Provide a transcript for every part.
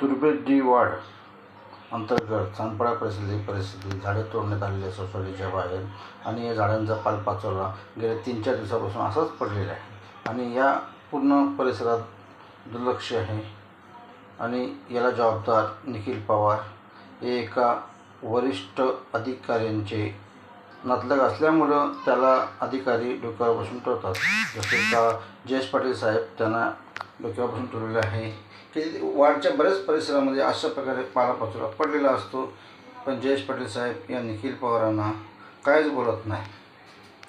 तुर्भेदी वाढ अंतर्गत चांदपाडा परिस्थिती परिस्थिती झाडे तोडण्यात आलेली सोसायटीच्या बाहेर आणि या झाडांचा पालपाचोळा गेल्या तीन चार दिवसापासून असाच पडलेला आहे. आणि या पूर्ण परिसरात दुर्लक्ष आहे. आणि याला जबाबदार निखिल पवार हे एका वरिष्ठ अधिकाऱ्यांचे नातलग असल्यामुळं त्याला अधिकारी डोक्यावर बसून ठेवतात. जसे का जयेश पाटील साहेब त्यांना डोक्यावर बसून ठेवलेले आहे. की वाढच्या बऱ्याच परिसरामध्ये अशा प्रकारे पालापाचोळा पडलेला असतो. पण जयेश पाटील साहेब या निखिल पवारांना काहीच बोलत नाही.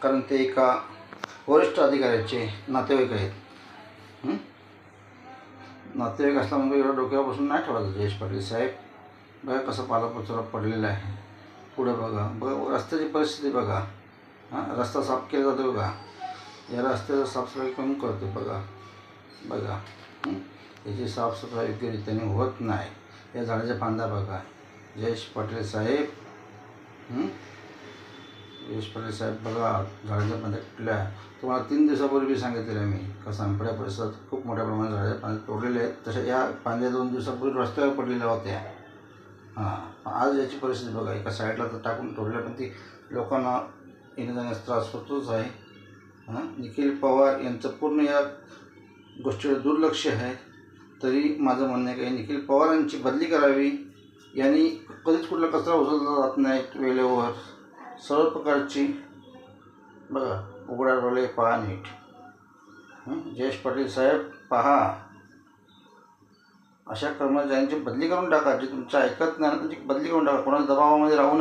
कारण ते एका वरिष्ठ अधिकाऱ्याचे नातेवाईक आहेत. नातेवाईक असल्यामुळे एवढं डोक्यावर बसून नाही ठेवायचं जयेश पाटील साहेब. बघा कसं पालापाचोरा पडलेला आहे. पुढे बघा. बघा रस्त्याची परिस्थिती बघा. हां? रस्ता साफ केला जातो बघा. या रस्त्याचं साफसफाई कोण करतो बघा. बघा. याची साफसफाई योग्य होत नाही. या झाडाच्या फांद्या बघा. जयेश पाटील साहेब. जयेश पाटील साहेब बघा झाडाच्या फांद्या तुटल्या तुम्हाला तीन दिवसापूर्वी सांगितलेलं मी. का सांपड्या परिसरात खूप मोठ्या प्रमाणात झाडाच्या फांद्या तोडलेले आहेत. तशा या फांद्या दोन दिवसापूर्वी रस्त्यावर पडलेल्या होत्या. हां. आज याची परिस्थिती बघा. एका साईडला तर टाकून तोडल्या पण ती लोकांना येण्या जाण्यास त्रास होतोच आहे. हां? निखिल पवार यांचं पूर्ण या गोष्टीवर दुर्लक्ष आहे तरी माझं म्हणणं आहे की निखिल पवारांची बदली करावी. यांनी कधीच कुठला कचरा उचलला जात नाही वेळेवर. सर्व प्रकारची बघा उघडा डोळे पहा नीट. जयेश पाटील साहेब पहा. अशा कर्मचाऱ्यांची बदली करून टाका जे तुमचं ऐकत नाही त्यांची बदली करून टाका. कोणाच्या दबावामध्ये राहू नका.